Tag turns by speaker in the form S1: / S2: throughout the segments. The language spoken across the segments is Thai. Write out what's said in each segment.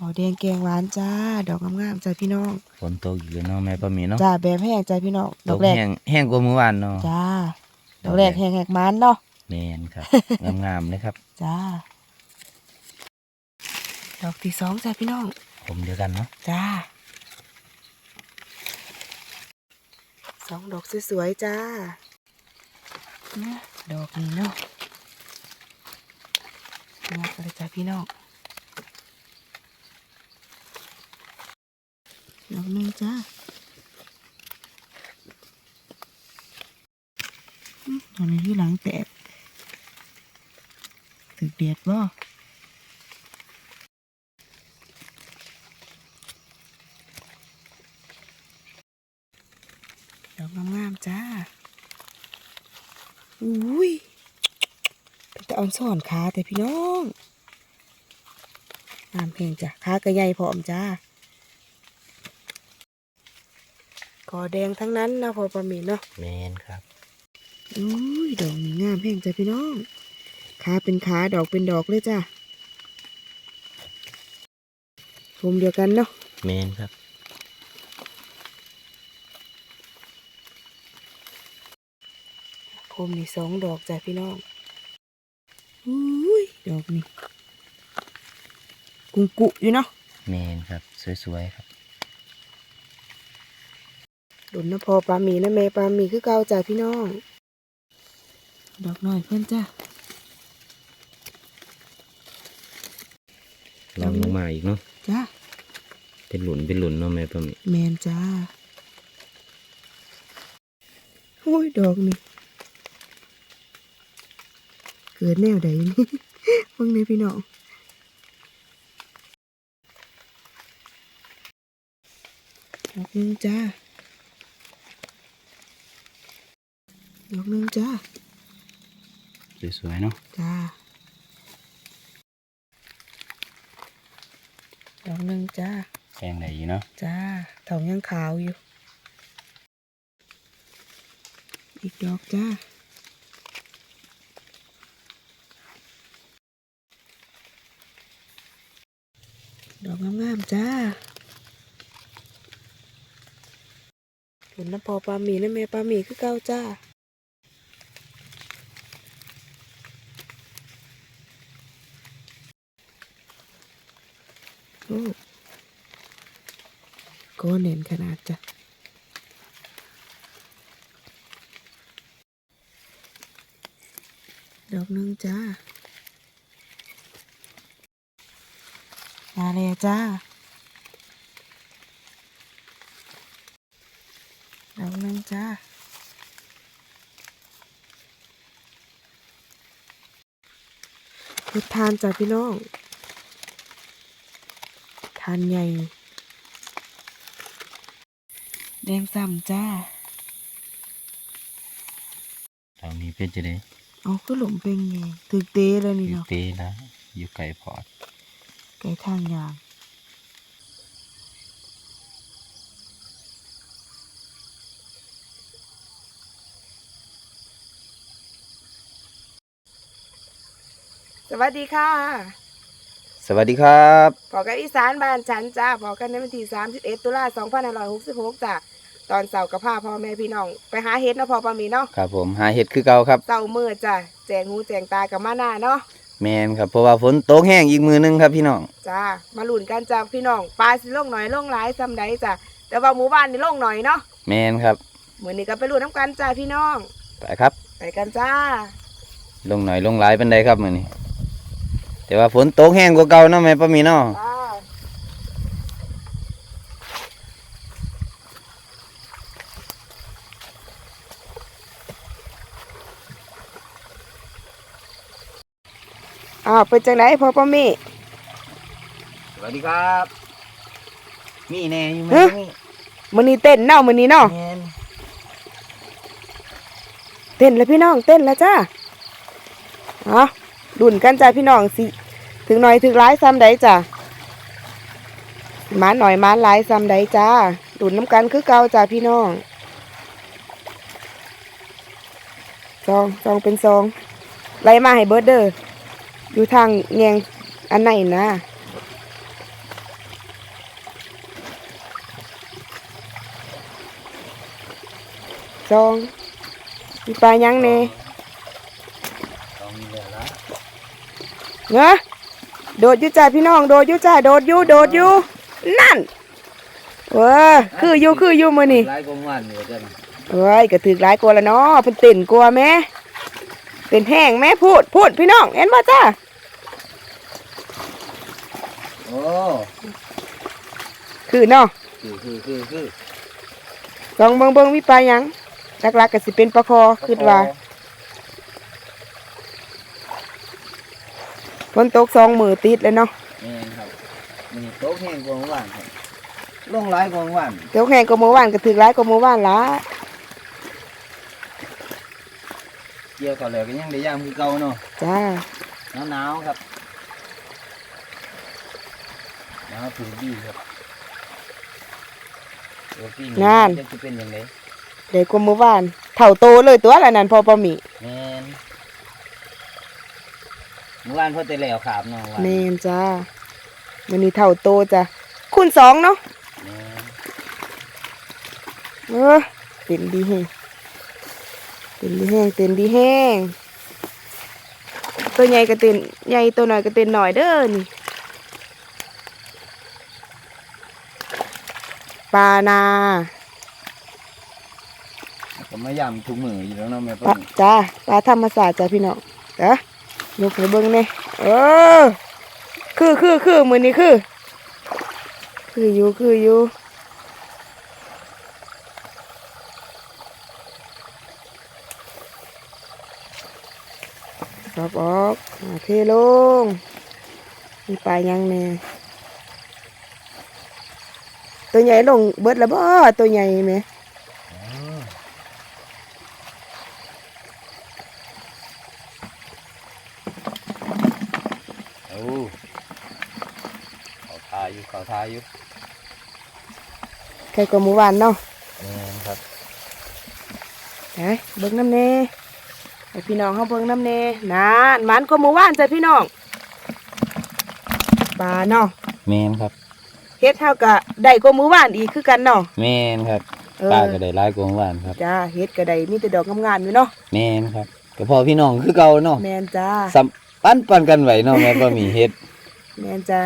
S1: ขอแดงแกงหวานจ้า ดอกงามๆจ้าพี่น้อง
S2: ฝนตกอีกแล้วเนาะแม่ป้าหมีเนาะ
S1: จ้าแบบแห้งจ้าพี่น้อง
S2: ต
S1: ดอก
S2: ก
S1: แรก
S2: แห้งแห้งกว่าเมื่อวานเนาะ
S1: จ้าดอกแรกแห้งแหกมันเนาะ
S2: แมนครับ งามๆเลยครับ
S1: จ้า ดอกที่สองจ้าพี่น้อง
S2: ผมเดียวกันเนาะ
S1: จ้าสองดอกสวยๆจ้าเนี่ยดอกนี้เนาะงอกเลยจ้าพี่น้อง ดอกหนึงจ้าอื้อตอนนี้ที่หลังแตกถึกเดียดบ่ดอกงามๆจ้า อุ้ยเป็นแต่เอ่อนซ่อนขาแต่พี่น้องงามเพลงจ้ะขากระใหญ่พร้อมจ้า กอแดงทั้งนั้นนะพอประมีเนาะ
S2: แมนครับ
S1: อุ้ยดอกนี้งามเพลงจ้ะพี่น้องขาเป็นขาดอกเป็นดอกเลยจ้ะชมเดียวกันเนาะ
S2: แมนครับ
S1: โคมนี่สองดอกจ้ะพี่น้องอุ้ยดอกนี่ กุงกุอยู่เนาะ
S2: แมนครับ สวยๆครับ
S1: ดุนนะพอปลาหมีนะเมปลาหมีคือเก่าจ้ะพี่น้อง ดอกน้อยเพื่อนจ้ะ
S2: ลองลงมาอีกเนาะ
S1: จ้า
S2: เป็นหลุนเป็นหลุนเนาะแม่ป้าหมี
S1: แมนจ้าโอ้ยดอกนี่เกิดแนวใดนี่เพิ่งนี้พี่น้องดอกหนึงจ้า ดอกหนึงจ้า
S2: สวยๆเนาะ
S1: จ้าดอกหนึงจ้า
S2: แพงไหนอยู่เนาะ
S1: จ้าทองยังขาวอยู่ อีกดอกจ้าดอกงามๆจ้าผลน้ำพอปลาหมีนะแม่ปลาหมีคือเก้าจ้า ก็เน้นขนาดจ้ะดอกนึงจ้า มาเลยจ้า ดอกนึงจ้าคือทานจ้ะพี่น้องานใหญ่ แดงซ้ำจ้า
S2: ตอนนี้เป็นจะได้
S1: เอาคือหลุมเป็นไงถึกเตะแล้วนี่
S2: อยู่
S1: เนาะ
S2: เตนะอยู่ไก่พอด
S1: ไก่ทางยางสวัสดีค่ะ
S2: สวัสดีครับ
S1: พอกันอีสานบ้านฉันจ้าพอกันในวันที่31ตุลา2566จ้ะตอนเสาร์กับพาพ่อแม่พี่น้อง ไปหาเฮ็ดเนาะพอปามีเนาะ
S2: ครับผมหาเห็ดคือเก่าครับ
S1: เสาร์มืดจ้ะแจงหูแจงตากับมาหน้าเนาะ
S2: แมนครับเพราะว่าฝนตกแห้งอีกมือนึงครับพี่น้อง
S1: จ้ามาลุ้นกันจ้าพี่น้องปลาสิลงหน่อยลงหลายซ้ำใดจ้ะแต่ว่าหมู่บ้านนี่ลงหน่อยเนาะ
S2: แมนครับ
S1: มื้อนี้ก็ไปลุ้นน้ำกันจ้าพี่น้อง
S2: ไปครับ
S1: ไปกันจ้า
S2: ลงหน่อยลงหลายเป็นไดครับมือนี้ แต่ว่าฝนตกแห้งกว่าเก่าเนาะแม่ป้าหมีเนาะ
S1: จ้าอ้าวเป็นจังไหนพ่อป้ามี
S2: สวัสดีครับ มีแน่อยู่ไหม
S1: ฮะ
S2: มี
S1: มื้อนี้เต้นเนาะมื้อนี้เนาะ
S2: แมน
S1: เต้นแล้วพี่น้องเต้นแล้วจ้าอ๋อ ดุนกันจ้าพี่น้องสิถึงหน่อยถึงร้ายซ้ำใดจ้ามาหน่อยมาลายซ้ำใดจ้าดุนน้ำกันคือเก่าจ้าพี่น้องซองซองเป็นซองไล่มาให้เบิร์ดเดอร์อยู่ทางแงงอันไหนนะซองมีปลายังเน่
S2: เน
S1: อะโดดอยู่จ้าพี่น้องโดดอยู่จ้าโดดอยู่โดดอยู่นั่นเว้อคืออยู่คืออยู่มื้อนี่
S2: หลายกว่าวันอยู่จัง
S1: เอ้ยก็ถึกหลายกลัวาแล้วเนาะเพิ่นเต้นกลัวแม่เต้นแห้งแม่พูดพูดพี่น้องเห็นบ่จ้า
S2: โอ้
S1: คือเนาะ
S2: คือคือคือคือ
S1: ลองเบิ่งเบิ่งมีปลาหยังหลักๆก็สิเป็นปลาคอคิดว่า นตกสองมือติดเลยเนาะ
S2: แม่นครับมันโต๊ะแห้งกว่าเมื่อวานครับลงหลายกว่าเมื่อวาน
S1: เดี๋ยวแห้งก็เมื่อวานก็ถึกหลายก็เมื่อวานละ
S2: เกี่ยวกับแล้วก็ยังได้ยามคือเก่าเนาะ
S1: จ้า
S2: หนาวหนาวๆครับหนาวถือดีครับตัวปีนี้จะสิเป็นยังไง
S1: เดี๋ยวก็เมื่อวานเท่าโตเลยตัวละนั่นพอปะหมี
S2: แม่นเมื่อ วานเพิ่นแต่แล้วขาบเนาะวัน
S1: แม่นจ้ามันนี้เท่าโตจ้ะคูณสองเนาะ
S2: แม่น
S1: เออเต็มดีแห้งเต็มดีแห้งเต็มดีแห้งตัวใหญ่ก็เต็นใหญ่ตัวน้อยก็เต็นหน่อยเด้อนี่ปลานา
S2: ก็มายามทุกมื้ออยู่แล้วเนาะแม่
S1: ป
S2: เพิ่
S1: ลานจ้าปลาธรรมศาสตร์จ้ะพี่น้องเด้อ ยกให้เบิ่งแหน่เออคือคือคือมือนี้คือ คืออยู่คืออยู่สอบออกอ่าเทลงมีปลายังแน่ตัวใหญ่ลงเบิดแล้วบ่ตัวใหญ่ไหม
S2: โอ้เขาทาอยู่ เขาทาอยู่
S1: ใครก็หมู่บ้านเนาะ
S2: แม่นครับ
S1: ไปเบิ่งน้ำเน่ให้พี่น้องเขาเบิ่งน้ำเน่นานหมันก็หมู่บ้านจ้ะพี่น้องปลาเนาะ
S2: แม่นครับ
S1: เฮ็ดเท่ากับได้ก็หมู่บ้านอีกคือกันเนาะ
S2: แม่นครับ
S1: เออ
S2: ป้าก็ได้หลายกว่าเมื่อวานครับ
S1: จ้าเฮ็ดก็ได้มีแต่ดอกงามๆอยู่เนาะ
S2: แม่นครับก็พอพี่น้องคือเก่าเนาะ
S1: แม่นจ้า
S2: สัมปันปันกันไหวเนาะแม่บ่มีเฮ็ด
S1: แม่นจ้า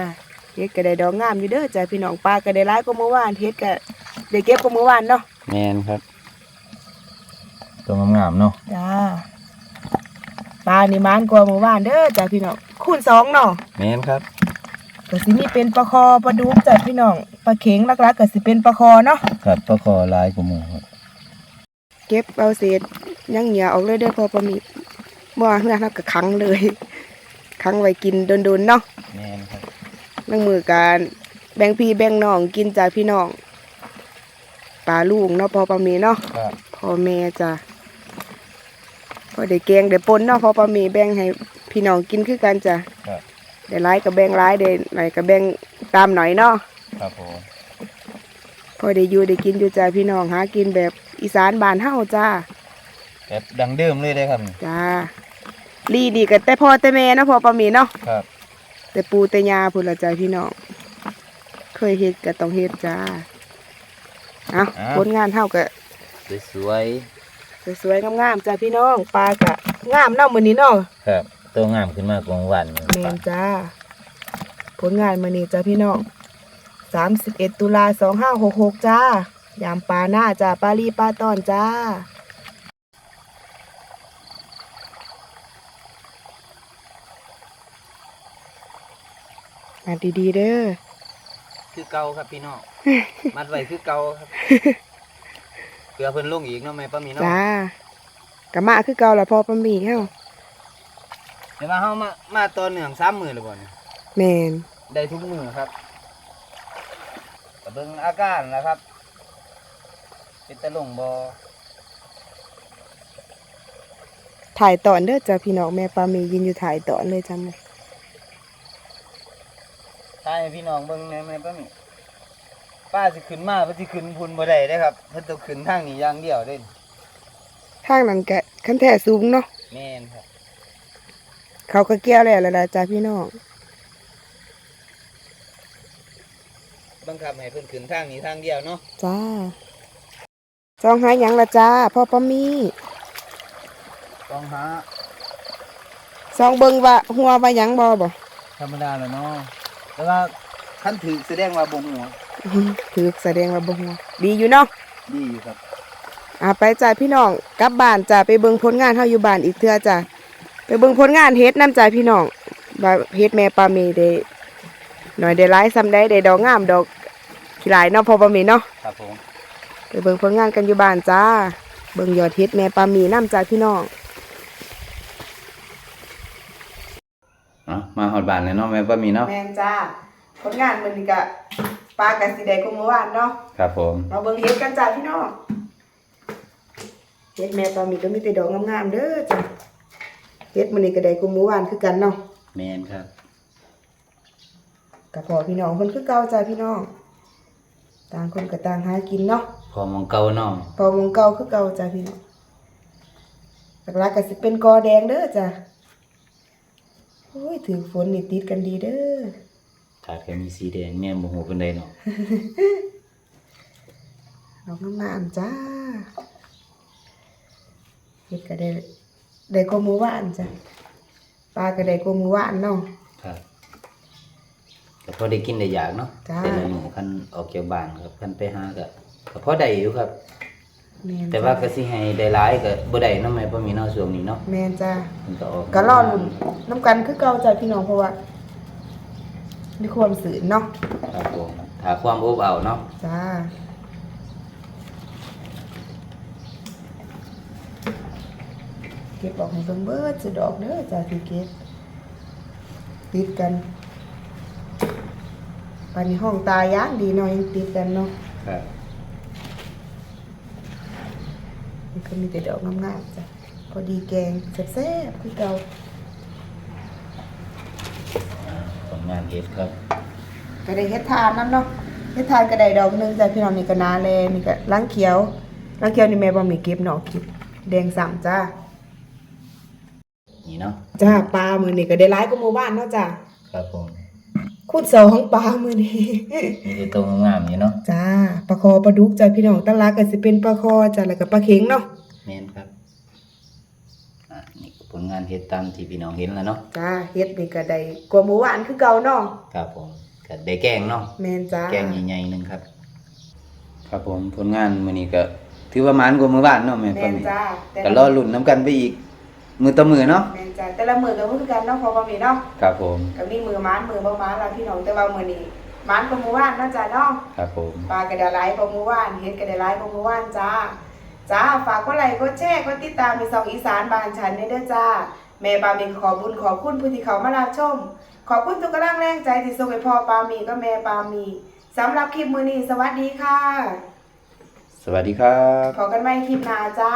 S1: เฮ็ดก็ได้ดอกงามอยู่เด้อจ้าพี่น้องปลาก็ได้หลายก็หมู่บ้านเฮ็ดก็ได้เก็บก็หมู่บ้านเนาะ
S2: แม่นครับตัวงามๆเนาะ
S1: จ้าปลานี่หมันกว่าหมู่บ้านเด้อจ้าพี่น้องคูณสองเนาะ
S2: แม่นครับ
S1: ก็สิมีเป็นปลาคอปลาดุกจ้ะพี่น้องปลาเข็งหลักๆก็สิเป็นปลาคอเนาะ
S2: ครับปลาคอหลายกว่าหมู่ครับ
S1: เก็บเอาเศษยังเหนียวออกเลยเด้อพอปลามีบ่ว่าเฮือนเฮาก็ขังเลยขังไว้กินโดนๆเนาะ
S2: แม่นครั บ
S1: นั่งมือการแบ่งพี่แบ่งน้องกินจ้ะพี่น้องปลาลูกเนาะพอปลามีเนาะ
S2: ครับ
S1: พ่อแม่จ้ะพอได้แกงได้ปนเนาะพอปลามีแบ่งให้พี่น้องกินคือกันจ้ะ
S2: ครับ
S1: ได้หลายก็แบ่งหลายได้หน่อยก็แบ่งตามหน่อยเนาะ
S2: ครับผม
S1: พอได้อยู่ได้กินอยู่จ้าพี่น้องหากินแบบอีสานบ้านเฮาจ้า
S2: แบบดังเดิมเลยเด้ครับนี่
S1: จ้าลีดีกันแต่พ่อแต่แม่เนาะพ่อปามีเนาะ
S2: ครับ
S1: แต่ปูแต่ยาพุ่นละจ้าพี่น้องเคยเฮ็ดก็ต้องเฮ็ดจ้าเอาผลงานเฮาก็
S2: สวย
S1: สวยๆงามๆจ้าพี่น้องปลาก็งามเนาะมื้อนี้เนาะ
S2: ๆครับตัวงามขึ้นมากว่าเมื่อวานนี่
S1: แม่นจ้าผลงานมื้อนี้จ้าพี่น้อง31 ตุลา2566จ้ายามปลาหน้าจ้าปลาลีปลาตอนจ้า มาดีๆเด้อ
S2: คือเก่าครับพี่น้อง มัดไว้คือเก่าครับเพื่อเพิ่นลงอีกเนาะแม่ป้ามีเนาะ
S1: จ้ากะมาคือเก่าละพอปะหมี่เฮา
S2: แต่ว่าเฮามา มาตอนเนื่อง3มื้อแล้วบ่เนี่ย
S1: แม่น
S2: ได้ทุกมื้อครับก็เบิ่งอาการนะครับ เป็นตะลงบ่
S1: ถ่ายตอนเด้อจ้าพี่น้องแม่ปาหมียินอยู่ถ่ายตอนเลยจ้า
S2: ถ้า ให้พี่น้องเบิ่งแหน่แม่ป้ามีป้าสิขึ้นมาเพิ่นสิขึ้นพุ่นบ่ได้เด้ครับเพิ่นต้องขึ้นทางนี้อย่างเดียวเด้
S1: ทางนั้นกะคันแท้สูงเนาะ
S2: แม่นครับ
S1: เขาก็เกี่ยวแล้วล่ะล่ะจ้าพี่น้อง
S2: บังคับให้เพิ่นขึ้นทางนี้ทางเดียวเนาะ
S1: จ้าซองหาหยังละจ้าพ่อปามี
S2: ต้องหา
S1: ซองเบิ่งว่าหัวว่าหยังบ่บ่
S2: ธรรมดาแหล้วเนาะ แต่ว่าคันถือแสดงว่าบ่หัว
S1: อื้อถือแสดงว่าบ่หัวดีอยู่เนาะ
S2: ดีอยู่ครับ
S1: อ่าไปจ้าพี่น้องกลับบ้านจ้าไปเบิ่งผลงานเฮาอยู่บ้านอีกเทื่อจ้าไปเบิ่งผลงานเฮ็ดนํจ้าพี่น้องว่าเฮ็ดแม่ปามีได้หน่อยได้หลายซำใดได้ดอกงามดอกขี้หลายเนาะพ่อปามีเนาะ
S2: ครับผม
S1: ไปเบิ่งผลงานกันอยู่บ้านจ้า เบิ่งยอดเฮ็ดแม่ปามีน้ำจ้าพี่น้อง
S2: เนาะมาฮอดบ้านแล้วเนาะแม่ป้ามีเนาะ
S1: แม่นจ้าผลงานมันนี่ก็ปลากะสิได้กว่าเมื่อวานเนาะ
S2: ครับผม
S1: มาเบิ่งเฮ็ดกันจ้าพี่น้องเฮ็ดแม่ปามีก็มีแต่ดอกงามๆเด้อจ้าเฮ็ดมื้อนี้ก็ได้กว่าเมื่อวานคือกันเนาะ
S2: แมนครับ
S1: ก็พอพี่น้องเพิ่นคือเก่าจ้าพี่น้องต่างคนก็ต่างหากินเนาะ
S2: พอมองเก่าเนาะ
S1: พอหมองเก่าคือเก่าจ้าพี่น้องหลักๆก็สิเป็นกอแดงเด้อจ้า โอ้ยถือฝนนี่ติดกันดีเด้อ
S2: ขาดแค่มีสีแดงแม่บ่ฮู้เพิ่นได้เนาะ
S1: ดอกงามๆจ้าเฮ็ดก็ได้ได้กว่าหมู่บ้านจ้ะปลาก็ได้กว่าหมู่บ้านเนาะ
S2: ครับแต่พอได้กินได้อยากเนาะ
S1: จ้า
S2: แต่ละหมู่คันออกจากบ้านครับคันไปหาก็ก็พอได้อยู่ครับ
S1: แม่น
S2: แต่ว่าก็สิให้ได้หลายก็บ่ได้เนาะแม่ป้ามีเนาะช่วงนี้เนาะ
S1: แม่นจ้า
S2: มันก็ออก
S1: ก็รอลุ้นน้ำกันคือเก่าจ้ะพี่น้องเพราะว่ามีความสื่อเนาะ
S2: ครับผมถ้าความอบเอาเนาะ
S1: จ้าเก็บออกให้เบิ่งเบิดสุดดอกเด้อจ้าที่เก็บติดกันปานนี้ห้องตายย่างดีเนาะยังติดกันเนาะ
S2: ครับ
S1: นี่ ก็มีแต่ดอกงามๆจ้ะพอดีแกงแซ่บๆคือเก่า
S2: ผลงานเฮ็ดครับ
S1: ก็ได้เฮ็ดทานน้ำเนาะเฮ็ดทานก็ได้ดอกหนึงจ้ะพี่น้องนี่ก็นาแลนี่ก็ล้างเขียวล้างเขียวนี่แม่บ่มีเก็บเนาะเก็บแดงสั่งจ้า
S2: นี่เนาะ
S1: จ้าปลามือนี้ก็ได้หลายกว่าหมู่บ้านเนาะจ้า
S2: ครับผม
S1: คูณสองปลามื้อนี้
S2: มีแต่ตัวงามๆนี่เนาะ
S1: จ้าปลาคอปลาดุกจ้ะพี่น้องตะลักก็สิเป็นปลาคอจ้ะแล้วก็ปลาเข็งเนาะ
S2: แม่นครับอะนี่ก็ผลงานเฮ็ดตามที่พี่น้องเห็นแล้วเนาะ
S1: จ้าเฮ็ดนี่ก็ได้กว่าหมู่บ้านคือเก่าเนาะ
S2: ครับผมก็ได้แกงเนาะ
S1: แม่นจ้า
S2: แกงใหญ่ๆหนึงครับ ครับผมผลงานมื้อนี้ก็ถือว่าหมานกว่ามื้อบ้านเนาะแม่
S1: แม่
S2: ป้านมี
S1: จ้าแต่
S2: ก็รอลุ้นนํกันไปอีก มือต่อมือเนาะ
S1: แม่นจ้าแต่ละมื้อก็บ่คือกันเนาะพอบ่มีเนาะ
S2: ครับผม
S1: ก็มีมือม้านมือบ่ม้านล่ะพี่น้องแต่ว่ามื้อนี้ม้านกว่าหมู่บ้านเนาะจ้าเนาะ
S2: ครับผม
S1: ปลาก็ได้หลายกว่าหมู่บ้านเฮ็ดก็ได้หลายกว่าหมู่บ้านจ้าจ้าฝากกดไลค์กดแชร์กดติดตามในช่องอีสานบ้านฉันด้วยเด้อจ้า แม่ปามีขอบุญขอบคุณผู้ที่เขามารับชม ขอบคุณทุกกำลังแรงใจที่ส่งให้พ่อปามีก็แม่ปามีสำหรับคลิปมื้อนี้สวัสดีค่ะ
S2: สวัสดีครับ
S1: ขอกันใหม่คลิปหน้าจ้า